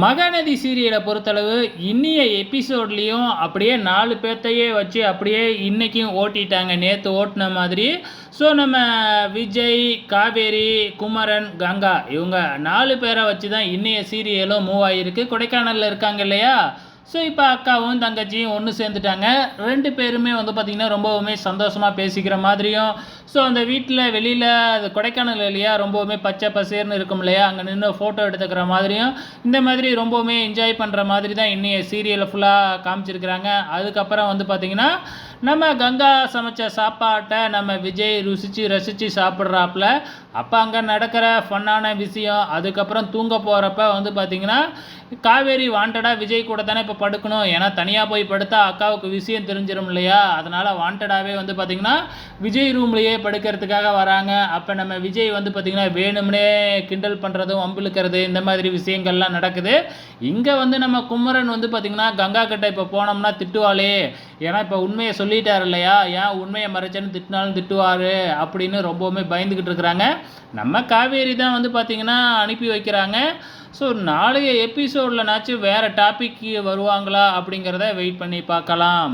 மகாநதி சீரியலை பொறுத்தளவு இன்னிய எபிசோட்லேயும் அப்படியே நாலு பேர்த்தையே வச்சு அப்படியே இன்றைக்கும் ஓட்டிட்டாங்க. நேற்று ஓட்டின மாதிரி. ஸோ நம்ம விஜய் காவேரி குமரன் கங்கா இவங்க நாலு பேரை வச்சு தான் இன்னைய சீரியலும் மூவ் ஆகிருக்கு கொடைக்கானலில் இருக்காங்க இல்லையா? ஸோ இப்போ அக்காவும் தங்கச்சியும் ஒன்று சேர்ந்துட்டாங்க. ரெண்டு பேருமே வந்து பார்த்திங்கன்னா ரொம்பவுமே சந்தோஷமாக பேசிக்கிற மாதிரியும் ஸோ அந்த வீட்டில் வெளியில் அது கொடைக்கானல் இல்லையா ரொம்பவுமே பச்சை பசேர்னு இருக்கும் இல்லையா? அங்கே நின்று ஃபோட்டோ எடுத்துக்கிற மாதிரியும் இந்த மாதிரி ரொம்பவுமே என்ஜாய் பண்ணுற மாதிரி தான் இன்னைய சீரியல் ஃபுல்லாக காமிச்சிருக்கிறாங்க. அதுக்கப்புறம் வந்து பார்த்திங்கன்னா நம்ம கங்கா சமைச்ச சாப்பாட்டை நம்ம விஜய் ருசித்து ரசித்து சாப்பிட்றாப்புல. அப்போ அங்கே நடக்கிற ஃபன்னான விஷயம். அதுக்கப்புறம் தூங்க போகிறப்ப வந்து பார்த்திங்கன்னா காவேரி வாண்டடாக விஜய் கூட தானே இப்போ படுக்கணும். ஏன்னா தனியாக போய் படுத்தா அக்காவுக்கு விஷயம் தெரிஞ்சிடும் இல்லையா? அதனால் வாண்டடாகவே வந்து பார்த்திங்கன்னா விஜய் ரூம்லேயே படுக்கிறதுக்காக வராங்க. அப்போ நம்ம விஜய் வந்து பார்த்திங்கன்னா வேணும்னே கிண்டல் பண்ணுறதும் வம்பிழுக்கிறது இந்த மாதிரி விஷயங்கள்லாம் நடக்குது. இங்கே வந்து நம்ம குமரன் வந்து பார்த்திங்கன்னா கங்கா கிட்ட இப்போ போனோம்னா திட்டுவாளே. ஏன்னா இப்போ உண்மையை சொல்லிட்டார் இல்லையா? ஏன் உண்மையை மறைச்சேன்னு திட்டினாலும் திட்டுவார் அப்படின்னு ரொம்பவுமே பயந்துக்கிட்டு இருக்கிறாங்க. நம்ம காவேரி தான் வந்து பார்த்திங்கன்னா அனுப்பி வைக்கிறாங்க. ஸோ நாளைய எபிசோட்லனாச்சும் வேறு டாபிக் வருவாங்களா அப்படிங்கிறத வெயிட் பண்ணி பார்க்கலாம்.